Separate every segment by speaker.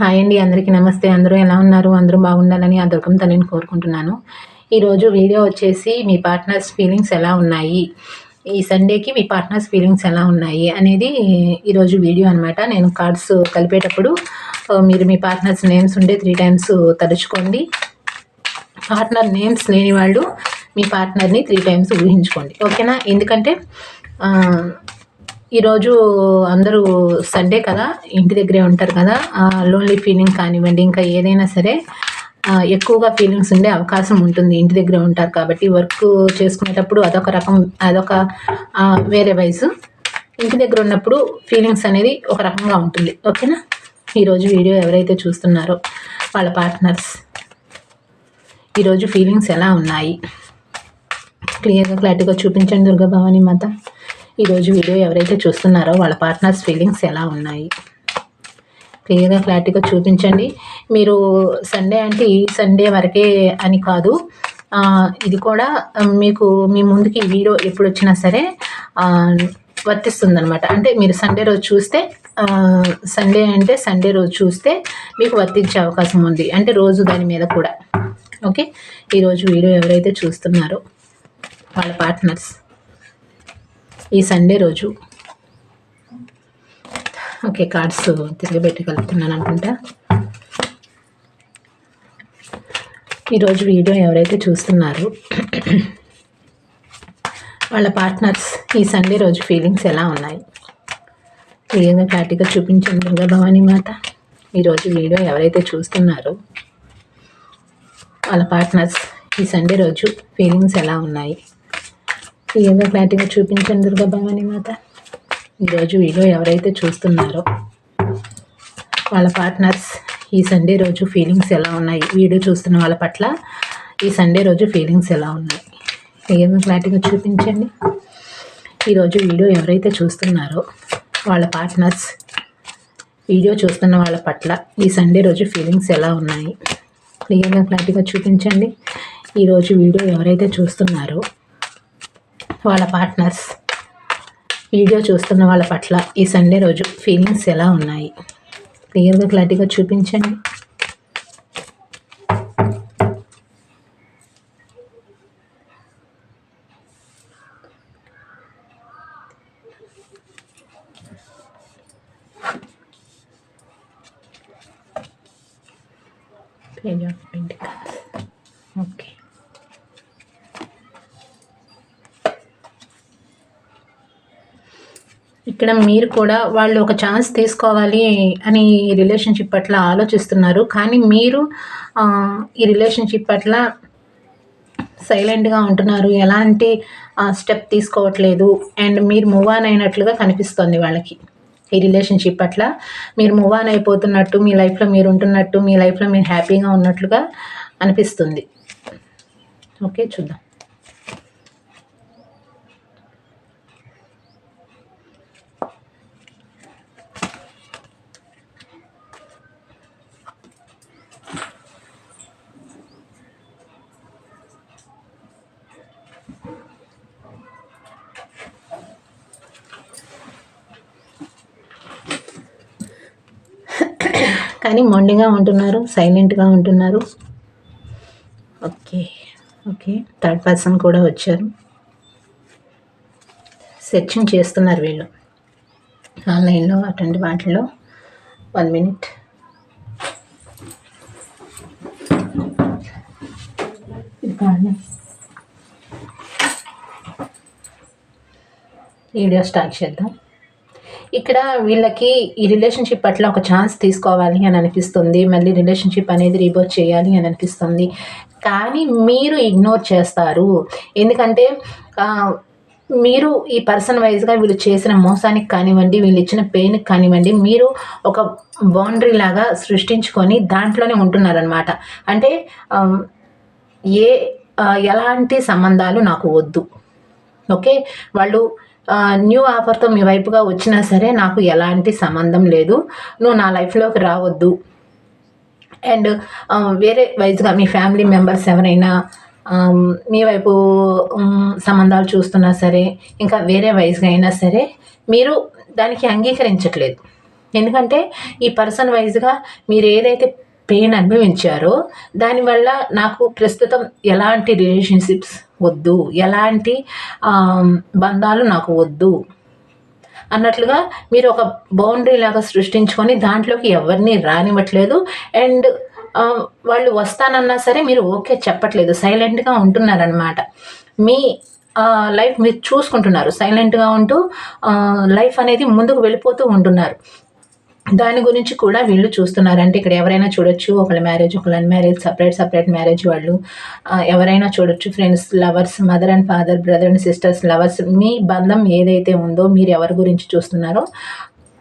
Speaker 1: Hi అండి అందరికీ నమస్తే. అందరూ ఎలా ఉన్నారు? అందరూ బాగుండాలని ఆ దుర్గం తల్లిని కోరుకుంటున్నాను. ఈరోజు వీడియో వచ్చేసి మీ పార్ట్నర్స్ ఫీలింగ్స్ ఎలా ఉన్నాయి? ఈ సండేకి మీ పార్ట్నర్స్ ఫీలింగ్స్ ఎలా ఉన్నాయి? అనేది ఈరోజు వీడియో అనమాట నేను కార్డ్స్ కలిపేటప్పుడు మీరు మీ పార్ట్నర్స్ నేమ్స్ ఉంటే త్రీ టైమ్స్ తలుచుకోండి. పార్ట్నర్ నేమ్స్ లేని వాళ్ళు మీ పార్ట్నర్ని త్రీ టైమ్స్ ఊహించుకోండి. ఓకేనా ఎందుకంటే ఈరోజు అందరూ సండే కదా ఇంటి దగ్గరే ఉంటారు కదా లోన్లీ ఫీలింగ్ కానివ్వండి ఇంకా ఏదైనా సరే ఎక్కువగా ఫీలింగ్స్ ఉండే అవకాశం ఉంటుంది ఇంటి దగ్గరే ఉంటారు కాబట్టి వర్క్ చేసుకునేటప్పుడు అదొక రకం అదొక వేరే వయసు. ఇంటి దగ్గర ఉన్నప్పుడు ఫీలింగ్స్ అనేది ఒక రకంగా ఉంటుంది. ఓకేనా? ఈరోజు వీడియో ఎవరైతే చూస్తున్నారో వాళ్ళ పార్ట్నర్స్ ఈరోజు ఫీలింగ్స్ ఎలా ఉన్నాయి? క్లియర్గా క్లారిటీగా చూపించండి దుర్గా భవానీ మాత. ఈరోజు వీడియో ఎవరైతే చూస్తున్నారో వాళ్ళ పార్ట్నర్స్ ఫీలింగ్స్ ఎలా ఉన్నాయి? క్లియర్గా క్లారిటీగా చూపించండి. మీరు సండే అంటే ఈ సండే వరకే అని కాదు. ఇది కూడా మీకు మీ ముందుకి వీడియో ఎప్పుడు వచ్చినా సరే వర్తిస్తుంది అనమాట అంటే మీరు సండే రోజు చూస్తే సండే అంటే సండే రోజు చూస్తే మీకు వర్తించే అవకాశం ఉంది. అంటే రోజు దాని మీద కూడా. ఓకే? ఈరోజు వీడియో ఎవరైతే చూస్తున్నారో వాళ్ళ పార్ట్నర్స్ ఈ సండే రోజు. ఓకే కార్డ్స్ తిరగబెట్టి కలుపుతున్నాను అనుకుంటా. ఈరోజు వీడియో ఎవరైతే చూస్తున్నారో వాళ్ళ పార్ట్నర్స్ ఈ సండే రోజు ఫీలింగ్స్ ఎలా ఉన్నాయి? క్లియర్గా క్లారిటీగా చూపించండి దుర్గా భవానీ మాత ఈరోజు వీడియో ఎవరైతే చూస్తున్నారో వాళ్ళ పార్ట్నర్స్ ఈ సండే రోజు ఫీలింగ్స్ ఎలా ఉన్నాయి? క్లియర్గా క్లారిటీగా చూపించండి దుర్గా భవానీ మాత. ఈరోజు వీడియో ఎవరైతే చూస్తున్నారో వాళ్ళ పార్ట్నర్స్ ఈ సండే రోజు ఫీలింగ్స్ ఎలా ఉన్నాయి? వీడియో చూస్తున్న వాళ్ళ పట్ల ఈ సండే రోజు ఫీలింగ్స్ ఎలా ఉన్నాయి? క్లియర్గా క్లారిటీగా చూపించండి? ఈరోజు వీడియో ఎవరైతే చూస్తున్నారో వాళ్ళ పార్ట్నర్స్ వీడియో చూస్తున్న వాళ్ళ పట్ల ఈ సండే రోజు ఫీలింగ్స్ ఎలా ఉన్నాయి? క్లియర్గా క్లారిటీగా చూపించండి? ఈరోజు వీడియో ఎవరైతే చూస్తున్నారో వాళ్ళ పార్ట్నర్స్ వీడియో చూస్తున్న వాళ్ళ పట్ల ఈ సండే రోజు ఫీలింగ్స్ ఎలా ఉన్నాయి? క్లియర్గా క్లారిటీగా చూపించండి. Page of Pentacles ఓకే ఇక్కడ మీరు కూడా వాళ్ళు ఒక ఛాన్స్ తీసుకోవాలి అని రిలేషన్షిప్ పట్ల ఆలోచిస్తున్నారు. కానీ మీరు ఈ రిలేషన్షిప్ పట్ల సైలెంట్గా ఉంటున్నారు. ఎలాంటి స్టెప్ తీసుకోవట్లేదు. అండ్ మీరు మూవ్ ఆన్ అయినట్లుగా కనిపిస్తుంది వాళ్ళకి ఈ రిలేషన్షిప్ పట్ల. మీరు మూవ్ ఆన్ అయిపోతున్నట్టు మీ లైఫ్లో మీరు ఉంటున్నట్టు మీ లైఫ్లో మీరు హ్యాపీగా ఉన్నట్లుగా అనిపిస్తుంది. ఓకే చూద్దాం. కానీ మొండిగా ఉంటున్నారు సైలెంట్గా ఉంటున్నారు. Okay okay. థర్డ్ పర్సన్ కూడా వచ్చారు. సెర్చింగ్ చేస్తున్నారు వీళ్ళు. ఆన్లైన్లో అటువంటి వాటిలో వన్ మినిట్. వీడియో స్టార్ట్ చేద్దాం. ఇక్కడ వీళ్ళకి ఈ రిలేషన్షిప్ పట్ల ఒక ఛాన్స్ తీసుకోవాలి అని అనిపిస్తుంది. మళ్ళీ రిలేషన్షిప్ అనేది రీబోర్ చేయాలి అని అనిపిస్తుంది. కానీ మీరు ఇగ్నోర్ చేస్తారు. ఎందుకంటే మీరు ఈ పర్సన్ వైజ్గా వీళ్ళు చేసిన మోసానికి కానివ్వండి వీళ్ళు ఇచ్చిన పెయిన్కి కానివ్వండి మీరు ఒక బౌండరీ లాగా సృష్టించుకొని దాంట్లోనే ఉంటున్నారనమాట అంటే ఏ ఎలాంటి సంబంధాలు నాకు వద్దు. ఓకే? వాళ్ళు న్యూ ఆఫర్తో మీ వైపుగా వచ్చినా సరే నాకు ఎలాంటి సంబంధం లేదు. నువ్వు నా లైఫ్లోకి రావద్దు. అండ్ వేరే వైజ్గా మీ ఫ్యామిలీ మెంబర్స్ ఎవరైనా మీ వైపు సంబంధాలు చూస్తున్నా సరే ఇంకా వేరే వైజ్గా అయినా సరే మీరు దానికి అంగీకరించట్లేదు. ఎందుకంటే ఈ పర్సన్ వైజ్గా మీరు ఏదైతే పెయిన్ అనుభవించారో దానివల్ల నాకు ప్రస్తుతం ఎలాంటి రిలేషన్షిప్స్ వద్దు. ఎలాంటి బంధాలు నాకు వద్దు. అన్నట్లుగా మీరు ఒక బౌండరీ లాగా సృష్టించుకొని దాంట్లోకి ఎవరిని రానివ్వట్లేదు. అండ్ వాళ్ళు వస్తానన్నా సరే మీరు ఓకే చెప్పట్లేదు. సైలెంట్గా ఉంటున్నారనమాట మీ లైఫ్ మీరు చూసుకుంటున్నారు. సైలెంట్గా ఉంటూ లైఫ్ అనేది ముందుకు వెళ్ళిపోతూ ఉంటున్నారు. దాని గురించి కూడా వీళ్ళు చూస్తున్నారు. అంటే ఇక్కడ ఎవరైనా చూడొచ్చు ఒకళ్ళ మ్యారేజ్ ఒకళ్ళ మ్యారేజ్ సపరేట్ సపరేట్ మ్యారేజ్ వాళ్ళు ఎవరైనా చూడొచ్చు. Friends lovers mother and father brother and sisters lovers మీ బంధం ఏదైతే ఉందో మీరు ఎవరి గురించి చూస్తున్నారో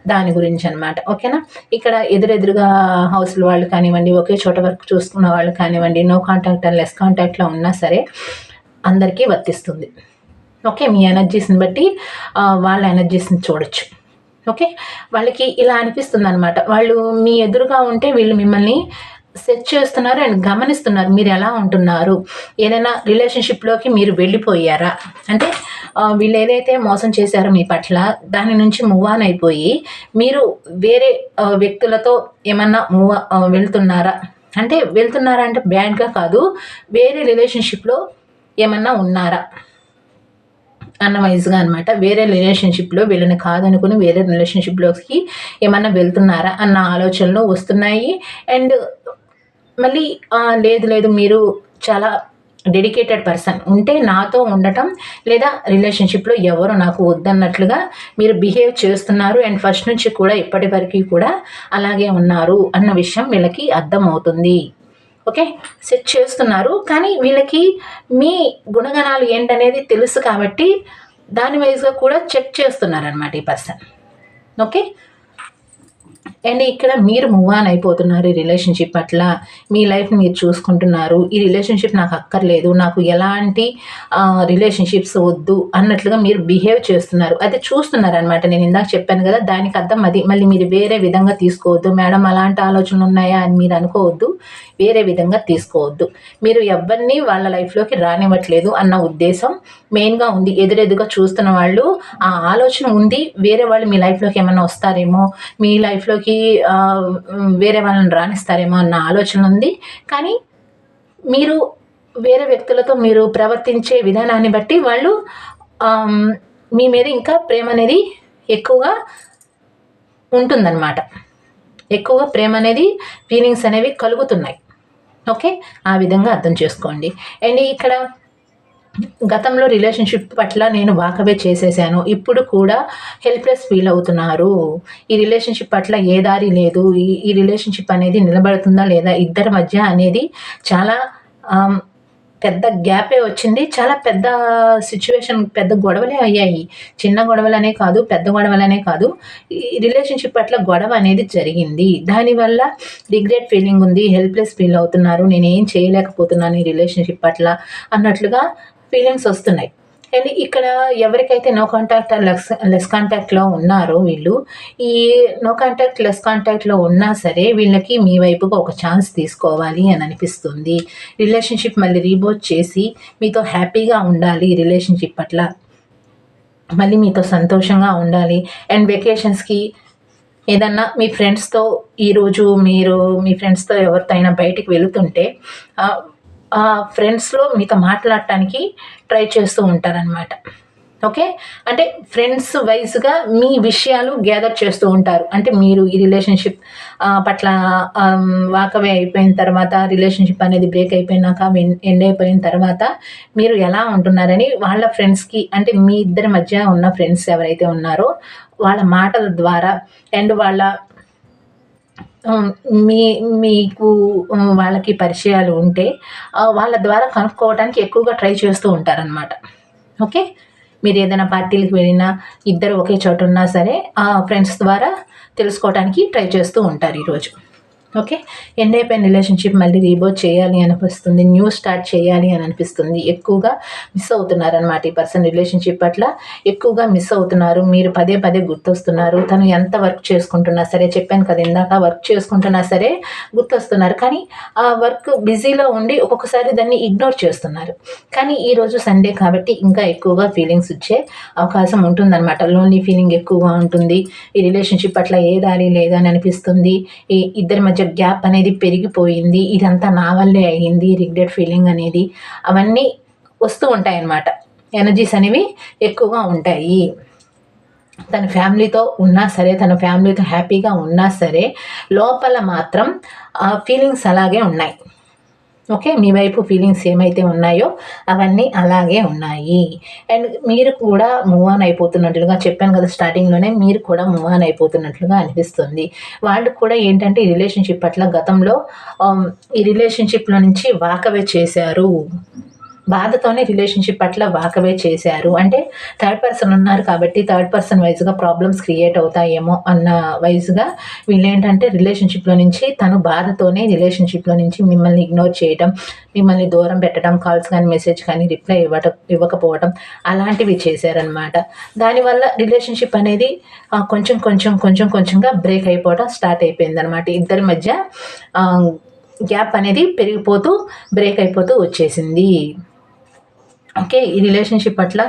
Speaker 1: దాని గురించి అనమాట ఓకేనా? ఇక్కడ ఎదురెదురుగా హౌస్ల వాళ్ళు కానివ్వండి ఒకే చోట వరకు చూసుకున్న వాళ్ళు కానివ్వండి నో కాంటాక్ట్ అండ్ లెస్ కాంటాక్ట్లో ఉన్నా సరే అందరికీ వర్తిస్తుంది. ఓకే? మీ ఎనర్జీస్ని బట్టి వాళ్ళ ఎనర్జీస్ని చూడొచ్చు. ఓకే వాళ్ళకి ఇలా అనిపిస్తుంది అనమాట వాళ్ళు మీ ఎదురుగా ఉంటే వీళ్ళు మిమ్మల్ని సెట్ చేస్తున్నారు అండ్ గమనిస్తున్నారు మీరు ఎలా ఉంటున్నారు. ఏదైనా రిలేషన్షిప్లోకి మీరు వెళ్ళిపోయారా? అంటే వీళ్ళు ఏదైతే మోసం చేశారో మీ పట్ల దాని నుంచి మూవ్ ఆన్ అయిపోయి మీరు వేరే వ్యక్తులతో ఏమన్నా మూవ్ వెళ్తున్నారా? అంటే వెళ్తున్నారా అంటే బ్యాడ్గా కాదు వేరే రిలేషన్షిప్లో ఏమన్నా ఉన్నారా? అన్న వైజ్గా అనమాట వేరే రిలేషన్షిప్లో వీళ్ళని కాదనుకుని వేరే రిలేషన్షిప్లోకి ఏమన్నా వెళ్తున్నారా అన్న ఆలోచనలు వస్తున్నాయి. అండ్ మళ్ళీ లేదు లేదు మీరు చాలా డెడికేటెడ్ పర్సన్ ఉంటే నాతో ఉండటం లేదా రిలేషన్షిప్లో ఎవరు నాకు వద్దన్నట్లుగా మీరు బిహేవ్ చేస్తున్నారు. అండ్ ఫస్ట్ నుంచి కూడా ఇప్పటి వరకు కూడా అలాగే ఉన్నారు అన్న విషయం వీళ్ళకి అర్థమవుతుంది. ఓకే? సెట్ చేస్తున్నారు. కానీ వీళ్ళకి మీ గుణగణాలు ఏంటనేది తెలుసు కాబట్టి దాని వైజ్గా కూడా చెక్ చేస్తున్నారనమాట ఈ పర్సన్. ఓకే? అండ్ ఇక్కడ మీరు మూవ్ ఆన్ అయిపోతున్నారు ఈ రిలేషన్షిప్ పట్ల. మీ లైఫ్ని మీరు చూసుకుంటున్నారు. ఈ రిలేషన్షిప్ నాకు అక్కర్లేదు. నాకు ఎలాంటి రిలేషన్షిప్స్ వద్దు అన్నట్లుగా మీరు బిహేవ్ చేస్తున్నారు. అది చూస్తున్నారు అనమాట నేను ఇందాక చెప్పాను కదా దానికి అర్థం అది. మళ్ళీ మీరు వేరే విధంగా తీసుకోవద్దు. మేడం అలాంటి ఆలోచనలు ఉన్నాయా అని మీరు అనుకోవద్దు. వేరే విధంగా తీసుకోవద్దు. మీరు ఎవరిని వాళ్ళ లైఫ్లోకి రానివ్వట్లేదు అన్న ఉద్దేశం మెయిన్గా ఉంది. ఎదురెదుగా చూస్తున్న వాళ్ళు ఆ ఆలోచన ఉంది. వేరే వాళ్ళు మీ లైఫ్లోకి ఏమైనా వస్తారేమో? మీ లైఫ్లోకి వేరే వాళ్ళని రాణిస్తారేమో అన్న ఆలోచన ఉంది. కానీ మీరు వేరే వ్యక్తులతో మీరు ప్రవర్తించే విధానాన్ని బట్టి వాళ్ళు మీ మీద ఇంకా ప్రేమ అనేది ఎక్కువగా ఉంటుందన్నమాట. ఎక్కువగా ప్రేమ అనేది ఫీలింగ్స్ అనేవి కలుగుతున్నాయి. ఓకే? ఆ విధంగా అర్థం చేసుకోండి. అండ్ ఇక్కడ గతంలో రిలేషన్షిప్ పట్ల నేను వాకవే చేసేసాను. ఇప్పుడు కూడా హెల్ప్లెస్ ఫీల్ అవుతున్నారు. ఈ రిలేషన్షిప్ పట్ల ఏ దారి లేదు. ఈ ఈ రిలేషన్షిప్ అనేది నిలబడుతుందా లేదా? ఇద్దరి మధ్య అనేది చాలా పెద్ద గ్యాపే వచ్చింది. చాలా పెద్ద సిచ్యువేషన్ పెద్ద గొడవలే అయ్యాయి. చిన్న గొడవలనే కాదు పెద్ద గొడవలనే కాదు. ఈ రిలేషన్షిప్ పట్ల గొడవ అనేది జరిగింది. దానివల్ల రిగ్రెట్ ఫీలింగ్ ఉంది. హెల్ప్లెస్ ఫీల్ అవుతున్నారు. నేనేం చేయలేకపోతున్నాను ఈ రిలేషన్షిప్ పట్ల అన్నట్లుగా ఫీలింగ్స్ వస్తున్నాయి. అండ్ ఇక్కడ ఎవరికైతే నో కాంటాక్ట్ లెస్ లెస్ కాంటాక్ట్లో ఉన్నారో వీళ్ళు ఈ నో కాంటాక్ట్ లెస్ కాంటాక్ట్లో ఉన్నా సరే వీళ్ళకి మీ వైపుగా ఒక ఛాన్స్ తీసుకోవాలి అని అనిపిస్తుంది. రిలేషన్షిప్ మళ్ళీ రీబోట్ చేసి మీతో హ్యాపీగా ఉండాలి రిలేషన్షిప్ పట్ల. మళ్ళీ మీతో సంతోషంగా ఉండాలి. అండ్ వెకేషన్స్కి ఏదన్నా మీ ఫ్రెండ్స్తో ఈరోజు మీరు మీ ఫ్రెండ్స్తో ఎవరితో అయినా బయటికి వెళుతుంటే ఫ్రెండ్స్లో మీతో మాట్లాడటానికి ట్రై చేస్తూ ఉంటారనమాట ఓకే అంటే ఫ్రెండ్స్ వైజ్గా మీ విషయాలు గ్యాదర్ చేస్తూ ఉంటారు. అంటే మీరు ఈ రిలేషన్షిప్ పట్ల వాకవే అయిపోయిన తర్వాత రిలేషన్షిప్ అనేది బ్రేక్ అయిపోయినాక ఎండ్ అయిపోయిన తర్వాత మీరు ఎలా ఉంటున్నారని వాళ్ళ ఫ్రెండ్స్కి అంటే మీ ఇద్దరి మధ్య ఉన్న ఫ్రెండ్స్ ఎవరైతే ఉన్నారో వాళ్ళ మాటల ద్వారా అండ్ వాళ్ళ మీ మీకు వాళ్ళకి పరిచయాలు ఉంటే వాళ్ళ ద్వారా కనుక్కోవడానికి ఎక్కువగా ట్రై చేస్తూ ఉంటారనమాట ఓకే? మీరు ఏదైనా పార్టీలకు వెళ్ళినా ఇద్దరు ఒకే చోట ఉన్నా సరే ఫ్రెండ్స్ ద్వారా తెలుసుకోవడానికి ట్రై చేస్తూ ఉంటారు ఈరోజు. ఓకే ఎండ్ అయిపోయిన రిలేషన్షిప్ మళ్ళీ రీబో చేయాలి అనిపిస్తుంది. న్యూ స్టార్ట్ చేయాలి అని అనిపిస్తుంది. ఎక్కువగా మిస్ అవుతున్నారనమాట ఈ పర్సన్ రిలేషన్షిప్ పట్ల. ఎక్కువగా మిస్ అవుతున్నారు. మీరు పదే పదే గుర్తొస్తున్నారు. తను ఎంత వర్క్ చేసుకుంటున్నా సరే చెప్పాను కదా ఇందాక వర్క్ చేసుకుంటున్నా సరే గుర్తొస్తున్నారు. కానీ ఆ వర్క్ బిజీలో ఉండి ఒక్కొక్కసారి దాన్ని ఇగ్నోర్ చేస్తున్నారు. కానీ ఈరోజు సండే కాబట్టి ఇంకా ఎక్కువగా ఫీలింగ్స్ వచ్చే అవకాశం ఉంటుందన్నమాట. లోన్లీ ఫీలింగ్ ఎక్కువగా ఉంటుంది. ఈ రిలేషన్షిప్ పట్ల ఏ దారి లేదని అనిపిస్తుంది. ఈ ఇద్దరి మధ్య గ్యాప్ అనేది పెరిగిపోయింది. ఇదంతా నా వల్లే అయ్యింది రిగ్రెట్ ఫీలింగ్ అనేది అవన్నీ వస్తూ ఉంటాయి అన్నమాట ఎనర్జీస్ అనేవి ఎక్కువగా ఉంటాయి. తన ఫ్యామిలీతో ఉన్నా సరే తన ఫ్యామిలీతో హ్యాపీగా ఉన్నా సరే లోపల మాత్రం ఆ ఫీలింగ్స్ అలాగే ఉన్నాయి. ఓకే మీ వైపు ఫీలింగ్స్ ఏమైతే ఉన్నాయో అవన్నీ అలాగే ఉన్నాయి. అండ్ మీరు కూడా మూవ్ ఆన్ అయిపోతున్నట్లుగా చెప్పాను కదా స్టార్టింగ్లోనే మీరు కూడా మూవ్ ఆన్ అయిపోతున్నట్లుగా అనిపిస్తుంది. వాళ్ళు కూడా ఏంటంటే ఈ రిలేషన్షిప్ పట్ల గతంలో ఈ రిలేషన్షిప్లో నుంచి వాకవే చేశారు. బాధతోనే రిలేషన్షిప్ పట్ల వాకవే చేశారు. అంటే థర్డ్ పర్సన్ ఉన్నారు కాబట్టి థర్డ్ పర్సన్ వైజ్గా ప్రాబ్లమ్స్ క్రియేట్ అవుతాయేమో అన్న వైజ్గా వీళ్ళు ఏంటంటే రిలేషన్షిప్లో నుంచి తను బాధతోనే రిలేషన్షిప్లో నుంచి మిమ్మల్ని ఇగ్నోర్ చేయడం మిమ్మల్ని దూరం పెట్టడం కాల్స్ కానీ మెసేజ్ కానీ రిప్లై ఇవ్వటం ఇవ్వకపోవడం అలాంటివి చేశారనమాట దానివల్ల రిలేషన్షిప్ అనేది కొంచెం కొంచెం కొంచెం కొంచెంగా బ్రేక్ అయిపోవడం స్టార్ట్ అయిపోయింది అనమాట ఇద్దరి మధ్య గ్యాప్ అనేది పెరిగిపోతూ బ్రేక్ అయిపోతూ వచ్చేసింది. ఓకే ఈ రిలేషన్షిప్ పట్ల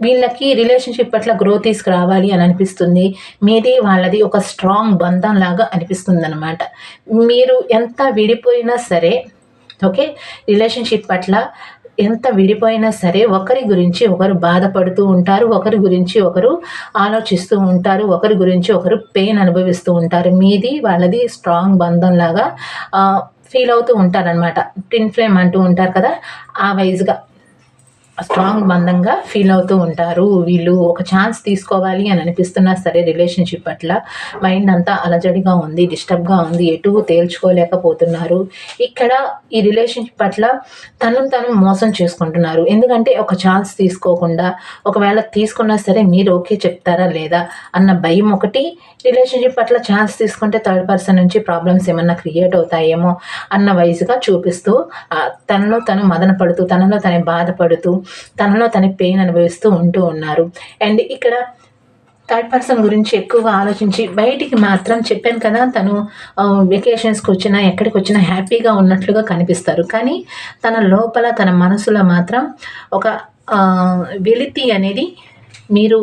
Speaker 1: వీళ్ళకి రిలేషన్షిప్ పట్ల గ్రోత్ తీసుకురావాలి అని అనిపిస్తుంది. మీది వాళ్ళది ఒక స్ట్రాంగ్ బంధం లాగా అనిపిస్తుంది అనమాట మీరు ఎంత విడిపోయినా సరే ఓకే రిలేషన్షిప్ పట్ల ఎంత విడిపోయినా సరే ఒకరి గురించి ఒకరు బాధపడుతూ ఉంటారు ఒకరి గురించి ఒకరు ఆలోచిస్తూ ఉంటారు ఒకరి గురించి ఒకరు పెయిన్ అనుభవిస్తూ ఉంటారు. మీది వాళ్ళది స్ట్రాంగ్ బంధం లాగా ఫీల్ అవుతూ ఉంటారనమాట ట్విన్ ఫ్లేమ్ అంటూ ఉంటారు కదా ఆ వైజ్గా. స్ట్రాంగ్ మందంగా ఫీల్ అవుతూ ఉంటారు. వీళ్ళు ఒక ఛాన్స్ తీసుకోవాలి అని అనిపిస్తున్నా సరే రిలేషన్షిప్ పట్ల మైండ్ అంతా అలజడిగా ఉంది డిస్టర్బ్గా ఉంది. ఎటు తేల్చుకోలేకపోతున్నారు. ఇక్కడ ఈ రిలేషన్షిప్ పట్ల తను తను మోసం చేసుకుంటున్నారు. ఎందుకంటే ఒక ఛాన్స్ తీసుకోకుండా ఒకవేళ తీసుకున్నా సరే మీరు ఓకే చెప్తారా లేదా అన్న భయం ఒకటి రిలేషన్షిప్ పట్ల ఛాన్స్ తీసుకుంటే థర్డ్ పర్సన్ నుంచి ప్రాబ్లమ్స్ ఏమన్నా క్రియేట్ అవుతాయేమో అన్న వయసుగా చూపిస్తూ తనలో తను మదన పడుతూ తనలో తనే బాధపడుతూ తనలో తన పెయిన్ అనుభవిస్తూ ఉంటూ ఉన్నారు. అండ్ ఇక్కడ థర్డ్ పర్సన్ గురించి ఎక్కువగా ఆలోచించి బయటికి మాత్రం చెప్పాను కదా తను వెకేషన్స్కి వచ్చినా ఎక్కడికి వచ్చినా హ్యాపీగా ఉన్నట్లుగా కనిపిస్తారు. కానీ తన లోపల తన మనసులో మాత్రం ఒక వెలితి అనేది మీరు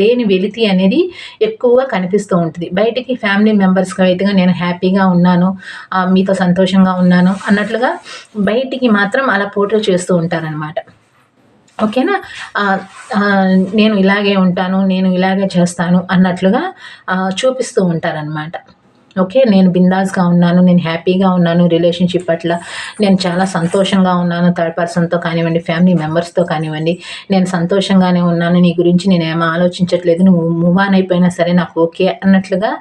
Speaker 1: లేని వెలితి అనేది ఎక్కువగా కనిపిస్తూ ఉంటుంది. బయటికి ఫ్యామిలీ మెంబర్స్కి అయితే నేను హ్యాపీగా ఉన్నాను మీతో సంతోషంగా ఉన్నాను అన్నట్లుగా బయటికి మాత్రం అలా పోటీ చేస్తూ ఉంటారనమాట ఓకేనా? నేను ఇలాగే ఉంటాను నేను ఇలాగే చేస్తాను అన్నట్లుగా చూపిస్తూ ఉంటారనమాట ఓకే నేను బిందాస్గా ఉన్నాను నేను హ్యాపీగా ఉన్నాను రిలేషన్షిప్ పట్ల నేను చాలా సంతోషంగా ఉన్నాను థర్డ్ పర్సన్తో కానివ్వండి ఫ్యామిలీ మెంబర్స్తో కానివ్వండి. నేను సంతోషంగానే ఉన్నాను నీ గురించి నేను ఏమో ఆలోచించట్లేదు నువ్వు మూవ్ ఆన్ అయిపోయినా సరే నాకు ఓకే అన్నట్లుగా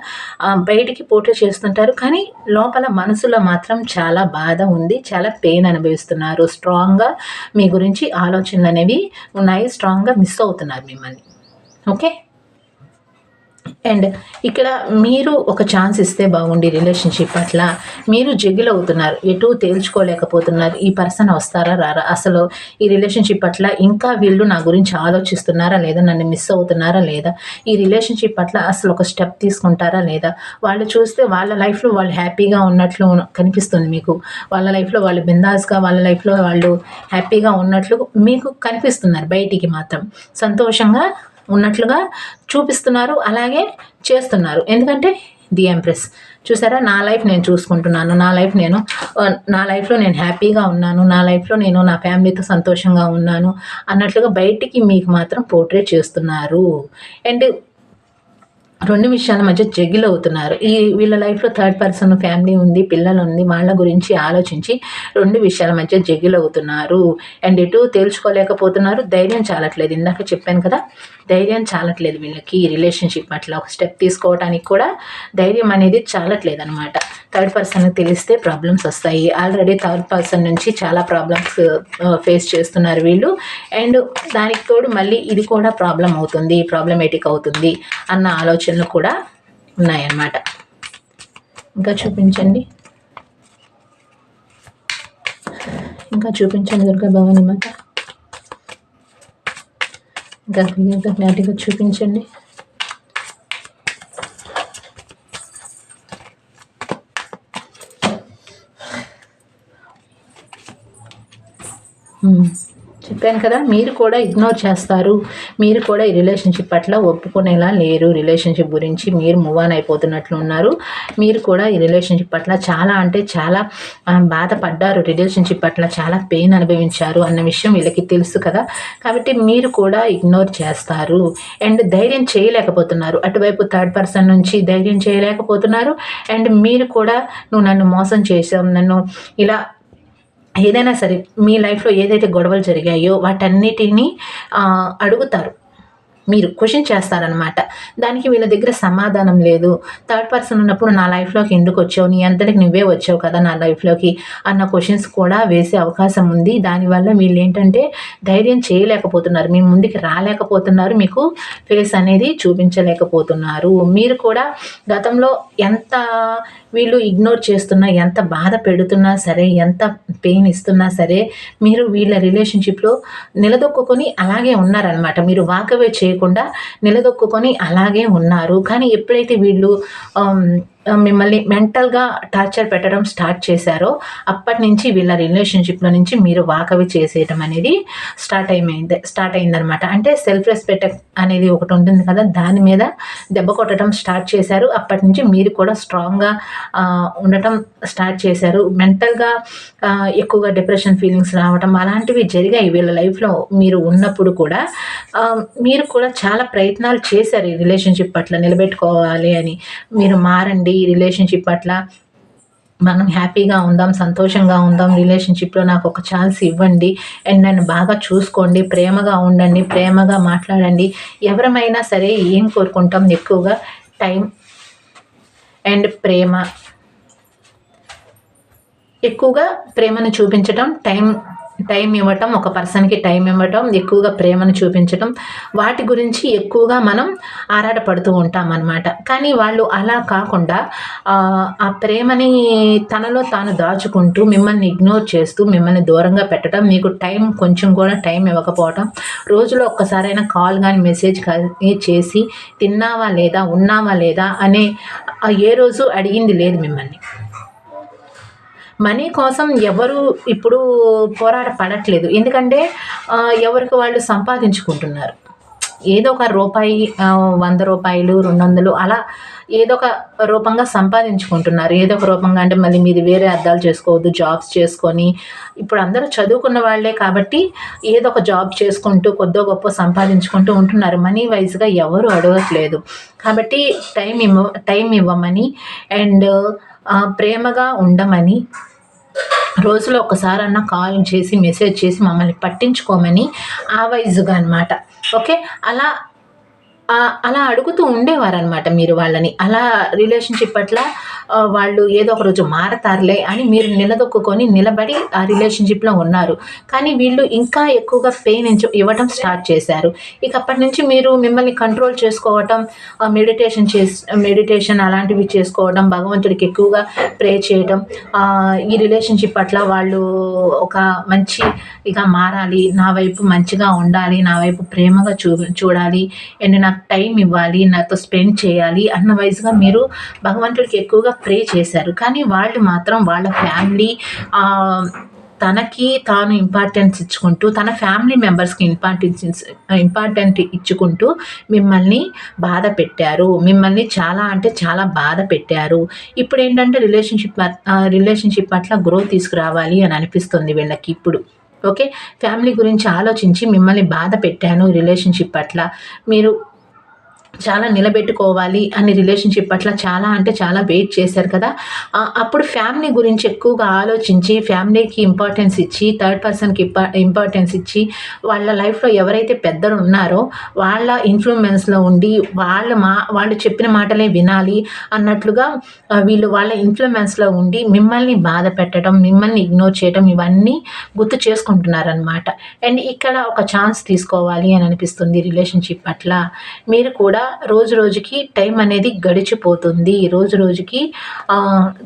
Speaker 1: బయటికి పోటీ చేస్తుంటారు. కానీ లోపల మనసులో మాత్రం చాలా బాధ ఉంది చాలా పెయిన్ అనుభవిస్తున్నారు. స్ట్రాంగ్గా మీ గురించి ఆలోచనలు అనేవి ఉన్నాయి స్ట్రాంగ్గా మిస్ అవుతున్నారు మిమ్మల్ని. ఓకే? అండ్ ఇక్కడ మీరు ఒక ఛాన్స్ ఇస్తే బాగుండి రిలేషన్షిప్ పట్ల. మీరు జగిల్ అవుతున్నారు. ఎటు తేల్చుకోలేకపోతున్నారు. ఈ పర్సన్ వస్తారా రారా? అసలు ఈ రిలేషన్షిప్ పట్ల ఇంకా వీళ్ళు నా గురించి ఆలోచిస్తున్నారా లేదా? నన్ను మిస్ అవుతున్నారా లేదా? ఈ రిలేషన్షిప్ పట్ల అసలు ఒక స్టెప్ తీసుకుంటారా లేదా? వాళ్ళు చూస్తే వాళ్ళ లైఫ్లో వాళ్ళు హ్యాపీగా ఉన్నట్లు కనిపిస్తుంది మీకు. వాళ్ళ లైఫ్లో వాళ్ళు బిందాస్గా వాళ్ళ లైఫ్లో వాళ్ళు హ్యాపీగా ఉన్నట్లు మీకు కనిపిస్తున్నారు బయటికి మాత్రం. సంతోషంగా ఉన్నట్లుగా చూపిస్తున్నారు అలాగే చేస్తున్నారు. ఎందుకంటే ది ఎంప్రెస్. చూసారా? నా లైఫ్ నేను చూసుకుంటున్నాను. నా లైఫ్ నేను నా లైఫ్లో నేను హ్యాపీగా ఉన్నాను. నా లైఫ్లో నేను నా ఫ్యామిలీతో సంతోషంగా ఉన్నాను అన్నట్లుగా బయటికి మీకు మాత్రం పోర్ట్రేట్ చేస్తున్నారు. అండ్ రెండు విషయాల మధ్య జగిల్ అవుతున్నారు. ఈ వీళ్ళ లైఫ్లో థర్డ్ పర్సన్ ఫ్యామిలీ ఉంది పిల్లలు ఉంది వాళ్ళ గురించి ఆలోచించి రెండు విషయాల మధ్య జగిల్ అవుతున్నారు. అండ్ ఇటు తేల్చుకోలేకపోతున్నారు ధైర్యం చాలట్లేదు. ఇందాక చెప్పాను కదా ధైర్యం చాలట్లేదు వీళ్ళకి ఈ రిలేషన్షిప్ అట్లా ఒక స్టెప్ తీసుకోవడానికి కూడా ధైర్యం అనేది చాలట్లేదు అనమాట థర్డ్ పర్సన్కి తెలిస్తే ప్రాబ్లమ్స్ వస్తాయి. ఆల్రెడీ థర్డ్ పర్సన్ నుంచి చాలా ప్రాబ్లమ్స్ ఫేస్ చేస్తున్నారు వీళ్ళు. అండ్ దానికి తోడు మళ్ళీ ఇది కూడా ప్రాబ్లం అవుతుంది ప్రాబ్లమేటిక్ అవుతుంది అన్న ఆలోచనలు కూడా ఉన్నాయన్నమాట. ఇంకా చూపించండి. ఇంకా చూపించండి దుర్గా భవాని మాత. ఇంకా క్లియర్గా క్లారిటీగా చూపించండి Hmm. చెప్పాను కదా మీరు కూడా ఇగ్నోర్ చేస్తారు. మీరు కూడా ఈ రిలేషన్షిప్ పట్ల ఒప్పుకునేలా లేరు. రిలేషన్షిప్ గురించి మీరు మూవ్ ఆన్ అయిపోతున్నట్లు ఉన్నారు. మీరు కూడా ఈ రిలేషన్షిప్ పట్ల చాలా అంటే చాలా బాధపడ్డారు. రిలేషన్షిప్ పట్ల చాలా పెయిన్ అనుభవించారు అన్న విషయం వీళ్ళకి తెలుసు కదా. కాబట్టి మీరు కూడా ఇగ్నోర్ చేస్తారు. అండ్ ధైర్యం చేయలేకపోతున్నారు. అటువైపు థర్డ్ పర్సన్ నుంచి ధైర్యం చేయలేకపోతున్నారు. అండ్ మీరు కూడా నువ్వు నన్ను మోసం చేసావు నన్ను ఇలా ఏదైనా సరే మీ లైఫ్లో ఏదైతే గొడవలు జరిగాయో వాటన్నిటినీ అడుగుతారు. మీరు క్వశ్చన్ చేస్తారనమాట దానికి వీళ్ళ దగ్గర సమాధానం లేదు. థర్డ్ పర్సన్ ఉన్నప్పుడు నా లైఫ్లోకి ఎందుకు వచ్చావు? నీ అంతటికి నువ్వే వచ్చావు కదా నా లైఫ్లోకి అన్న క్వశ్చన్స్ కూడా వేసే అవకాశం ఉంది. దానివల్ల వీళ్ళు ఏంటంటే ధైర్యం చేయలేకపోతున్నారు. మీ ముందుకి రాలేకపోతున్నారు. మీకు ఫేస్ అనేది చూపించలేకపోతున్నారు. మీరు కూడా గతంలో ఎంత వీళ్ళు ఇగ్నోర్ చేస్తున్నా ఎంత బాధ పెడుతున్నా సరే ఎంత పెయిన్ ఇస్తున్నా సరే మీరు వీళ్ళ రిలేషన్షిప్లో నిలదొక్కుని అలాగే ఉన్నారనమాట మీరు వాకవే చేయ చేయకుండా నిలదొక్కుని అలాగే ఉన్నారు. కానీ ఎప్పుడైతే వీళ్ళు మిమ్మల్ని మెంటల్గా టార్చర్ పెట్టడం స్టార్ట్ చేశారో అప్పటి నుంచి వీళ్ళ రిలేషన్షిప్లో నుంచి మీరు వాకవి చేసేయటం అనేది స్టార్ట్ అయిపోయింది స్టార్ట్ అయిందనమాట అంటే సెల్ఫ్ రెస్పెక్ట్ అనేది ఒకటి ఉంటుంది కదా దాని మీద దెబ్బ కొట్టడం స్టార్ట్ చేశారు. అప్పటి నుంచి మీరు కూడా స్ట్రాంగ్గా ఉండటం స్టార్ట్ చేశారు. మెంటల్గా ఎక్కువగా డిప్రెషన్ ఫీలింగ్స్ రావటం అలాంటివి జరిగాయి వీళ్ళ లైఫ్లో మీరు ఉన్నప్పుడు కూడా. మీరు కూడా చాలా ప్రయత్నాలు చేశారు ఈ రిలేషన్షిప్ పట్ల నిలబెట్టుకోవాలి అని. మీరు మారండి ఈ రిలేషన్షిప్ పట్ల మనం హ్యాపీగా ఉందాం సంతోషంగా ఉందాం రిలేషన్షిప్లో నాకు ఒక ఛాన్స్ ఇవ్వండి. అండ్ నన్ను బాగా చూసుకోండి ప్రేమగా ఉండండి ప్రేమగా మాట్లాడండి. ఎవరమైనా సరే ఏం కోరుకుంటాం ఎక్కువగా? టైం అండ్ ప్రేమ. ఎక్కువగా ప్రేమను చూపించటం టైం టైం ఇవ్వటం ఒక పర్సన్కి టైం ఇవ్వటం ఎక్కువగా ప్రేమను చూపించటం వాటి గురించి ఎక్కువగా మనం ఆరాటపడుతూ ఉంటాం అనమాట కానీ వాళ్ళు అలా కాకుండా ఆ ప్రేమని తనలో తాను దాచుకుంటూ మిమ్మల్ని ఇగ్నోర్ చేస్తూ మిమ్మల్ని దూరంగా పెట్టడం మీకు టైం కొంచెం కూడా టైం ఇవ్వకపోవటం రోజులో ఒక్కసారైనా కాల్ కానీ మెసేజ్ కానీ చేసి తిన్నావా లేదా ఉన్నావా లేదా అనే ఏ రోజు అడిగింది లేదు మిమ్మల్ని. మనీ కోసం ఎవరు ఇప్పుడు పోరాట పడట్లేదు ఎందుకంటే ఎవరికి వాళ్ళు సంపాదించుకుంటున్నారు. ఏదో ఒక రూపాయి వంద రూపాయలు రెండు వందలు అలా ఏదో ఒక రూపంగా సంపాదించుకుంటున్నారు. ఏదో ఒక రూపంగా అంటే మళ్ళీ మీది వేరే అర్థాలు చేసుకోవద్దు జాబ్స్ చేసుకొని. ఇప్పుడు అందరూ చదువుకున్న వాళ్ళే కాబట్టి ఏదో ఒక జాబ్ చేసుకుంటూ కొద్దో గొప్ప సంపాదించుకుంటూ ఉంటున్నారు. మనీ వైజ్గా ఎవరు అడగట్లేదు. కాబట్టి టైం ఇవ్వ టైం ఇవ్వమని అండ్ ప్రేమగా ఉండమని రోజులో ఒకసారన్నా కాల్ చేసి మెసేజ్ చేసి మమ్మల్ని పట్టించుకోమని ఆ వైజుగా అనమాట ఓకే? అలా అలా అడుగుతూ ఉండేవారనమాట మీరు వాళ్ళని. అలా రిలేషన్షిప్ పట్ల వాళ్ళు ఏదో ఒక రోజు మారతారులే అని మీరు నిలదొక్కుని నిలబడి ఆ రిలేషన్షిప్లో ఉన్నారు. కానీ వీళ్ళు ఇంకా ఎక్కువగా పెయిన్ ఇవ్వటం స్టార్ట్ చేశారు. ఇక అప్పటి నుంచి మీరు మిమ్మల్ని కంట్రోల్ చేసుకోవటం మెడిటేషన్ చేసి మెడిటేషన్ అలాంటివి చేసుకోవడం భగవంతుడికి ఎక్కువగా ప్రే చేయడం ఈ రిలేషన్షిప్ పట్ల వాళ్ళు ఒక మంచి ఇక మారాలి నా వైపు మంచిగా ఉండాలి నా వైపు ప్రేమగా చూ చూడాలి అండ్ నాకు టైం ఇవ్వాలి నాతో స్పెండ్ చేయాలి అన్న వైజ్గా మీరు భగవంతుడికి ఎక్కువగా ప్రే చేశారు. కానీ వాళ్ళు మాత్రం వాళ్ళ ఫ్యామిలీ తనకి తాను ఇంపార్టెన్స్ ఇచ్చుకుంటూ తన ఫ్యామిలీ మెంబర్స్కి ఇంపార్టెన్స్ ఇంపార్టెంట్ ఇచ్చుకుంటూ మిమ్మల్ని బాధ పెట్టారు. మిమ్మల్ని చాలా అంటే చాలా బాధ పెట్టారు. ఇప్పుడు ఏంటంటే రిలేషన్షిప్ రిలేషన్షిప్ పట్ల గ్రోత్ తీసుకురావాలి అని అనిపిస్తుంది వీళ్ళకి ఇప్పుడు. ఓకే? ఫ్యామిలీ గురించి ఆలోచించి మిమ్మల్ని బాధ పెట్టాను రిలేషన్షిప్ పట్ల. మీరు చాలా నిలబెట్టుకోవాలి అని రిలేషన్షిప్ పట్ల చాలా అంటే చాలా వెయిట్ చేశారు కదా. అప్పుడు ఫ్యామిలీ గురించి ఎక్కువగా ఆలోచించి ఫ్యామిలీకి ఇంపార్టెన్స్ ఇచ్చి థర్డ్ పర్సన్కి ఇంపార్టెన్స్ ఇచ్చి వాళ్ళ లైఫ్లో ఎవరైతే పెద్దలు ఉన్నారో వాళ్ళ ఇన్ఫ్లుయెన్స్లో ఉండి వాళ్ళ మా వాళ్ళు చెప్పిన మాటలే వినాలి అన్నట్లుగా వీళ్ళు వాళ్ళ ఇన్ఫ్లుయెన్స్లో ఉండి మిమ్మల్ని బాధ పెట్టడం మిమ్మల్ని ఇగ్నోర్ చేయడం ఇవన్నీ గుర్తు చేసుకుంటున్నారనమాట అండ్ ఇక్కడ ఒక ఛాన్స్ తీసుకోవాలి అని అనిపిస్తుంది రిలేషన్షిప్ పట్ల. మీరు కూడా రోజు రోజుకి టైం అనేది గడిచిపోతుంది. రోజు రోజుకి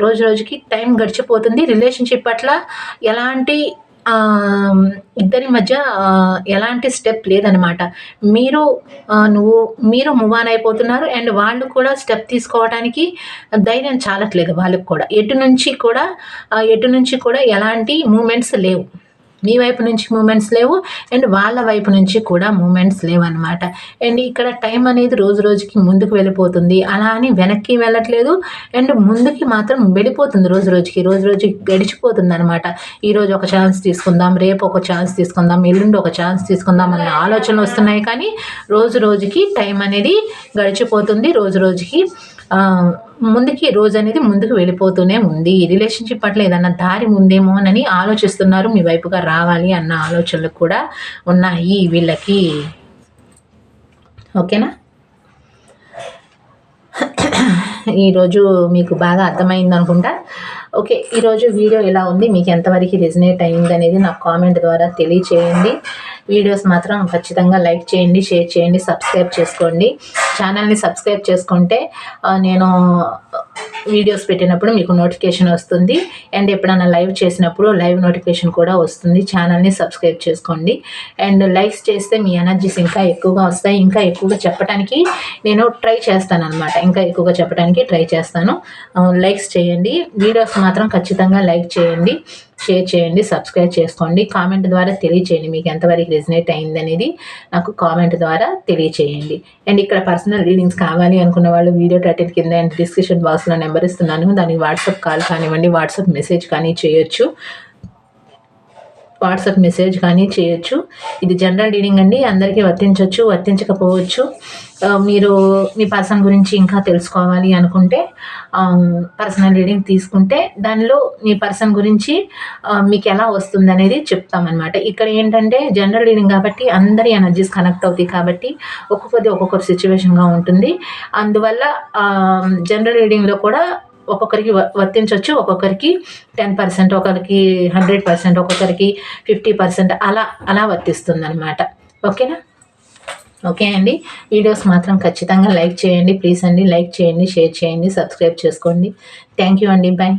Speaker 1: రోజు రోజుకి టైం గడిచిపోతుంది. రిలేషన్షిప్ పట్ల ఎలాంటి ఇద్దరి మధ్య ఎలాంటి స్టెప్ లేదనమాట మీరు నువ్వు మీరు మూవ్ ఆన్ అయిపోతున్నారు అండ్ వాళ్ళు కూడా స్టెప్ తీసుకోవడానికి ధైర్యం చాలట్లేదు వాళ్ళకి కూడా. ఎటు నుంచి కూడా ఎటు నుంచి కూడా ఎలాంటి మూమెంట్స్ లేవు. మీ వైపు నుంచి మూమెంట్స్ లేవు అండ్ వాళ్ళ వైపు నుంచి కూడా మూమెంట్స్ లేవు అనమాట అండ్ ఇక్కడ టైం అనేది రోజు రోజుకి ముందుకు వెళ్ళిపోతుంది. అలా అని వెనక్కి వెళ్ళట్లేదు. అండ్ ముందుకి మాత్రం వెళ్ళిపోతుంది రోజు రోజుకి. రోజు రోజుకి గడిచిపోతుంది అనమాట ఈరోజు ఒక ఛాన్స్ తీసుకుందాం రేపు ఒక ఛాన్స్ తీసుకుందాం ఎల్లుండి ఒక ఛాన్స్ తీసుకుందాం అనే ఆలోచనలు వస్తున్నాయి. కానీ రోజు రోజుకి టైం అనేది గడిచిపోతుంది. రోజు రోజుకి ముందుకి రోజు అనేది ముందుకు వెళ్ళిపోతూనే ఉంది. రిలేషన్షిప్ పట్ల ఏదన్నా దారి ఉందేమో అని ఆలోచిస్తున్నారు. మీ వైపుగా రావాలి అన్న ఆలోచనలు కూడా ఉన్నాయి వీళ్ళకి. ఓకేనా? ఈరోజు మీకు బాగా అర్థమైంది అనుకుంటా. ఓకే ఈరోజు వీడియో ఎలా ఉంది? మీకు ఎంతవరకు రిజనేట్ అయింది అనేది నాకు కామెంట్ ద్వారా తెలియచేయండి. వీడియోస్ మాత్రం ఖచ్చితంగా లైక్ చేయండి షేర్ చేయండి సబ్స్క్రైబ్ చేసుకోండి. ఛానల్ని సబ్స్క్రైబ్ చేసుకుంటే నేను వీడియోస్ పెట్టినప్పుడు మీకు నోటిఫికేషన్ వస్తుంది. అండ్ ఎప్పుడైనా లైవ్ చేసినప్పుడు లైవ్ నోటిఫికేషన్ కూడా వస్తుంది. ఛానల్ని సబ్స్క్రైబ్ చేసుకోండి. అండ్ లైక్స్ చేస్తే మీ ఎనర్జీస్ ఇంకా ఎక్కువగా వస్తాయి. ఇంకా ఎక్కువగా చెప్పడానికి నేను ట్రై చేస్తాను అనమాట ఇంకా ఎక్కువగా చెప్పడానికి ట్రై చేస్తాను. లైక్స్ చేయండి. వీడియోస్ మాత్రం ఖచ్చితంగా లైక్ చేయండి. షేర్ చేయండి సబ్స్క్రైబ్ చేసుకోండి. కామెంట్ ద్వారా తెలియచేయండి మీకు ఎంతవరకు రిజనేట్ అయింది అనేది నాకు కామెంట్ ద్వారా తెలియచేయండి. అండ్ ఇక్కడ పర్సనల్ రీడింగ్స్ కావాలి అనుకున్న వాళ్ళు వీడియో టైటిల్ కింద అండ్ డిస్క్రిప్షన్ బాక్స్లో నెంబర్ ఇస్తున్నాను. దానికి వాట్సాప్ కాల్ కానివ్వండి వాట్సాప్ మెసేజ్ కానీ చేయొచ్చు. వాట్సాప్ మెసేజ్ కానీ చేయొచ్చు. ఇది జనరల్ రీడింగ్ అండి అందరికీ వర్తించవచ్చు వర్తించకపోవచ్చు. మీరు మీ పర్సన్ గురించి ఇంకా తెలుసుకోవాలి అనుకుంటే పర్సనల్ రీడింగ్ తీసుకుంటే దానిలో మీ పర్సన్ గురించి మీకు ఎలా వస్తుంది అనేది చెప్తామన్నమాట. ఇక్కడ ఏంటంటే జనరల్ రీడింగ్ కాబట్టి అందరి ఎనర్జీస్ కనెక్ట్ అవుతాయి కాబట్టి ఒక్కొక్కది ఒక్కొక్క సిచ్యువేషన్గా ఉంటుంది. అందువల్ల జనరల్ రీడింగ్లో కూడా ఒక్కొక్కరికి వర్తించవచ్చు ఒక్కొక్కరికి టెన్ పర్సెంట్ ఒకరికి హండ్రెడ్ పర్సెంట్ ఒక్కొక్కరికి ఫిఫ్టీ పర్సెంట్ అలా అలా వర్తిస్తుందనమాట ఓకేనా? ఓకే అండి. వీడియోస్ మాత్రం ఖచ్చితంగా లైక్ చేయండి. ప్లీజ్ అండి లైక్ చేయండి షేర్ చేయండి సబ్స్క్రైబ్ చేసుకోండి. థ్యాంక్ యూ అండి. బాయ్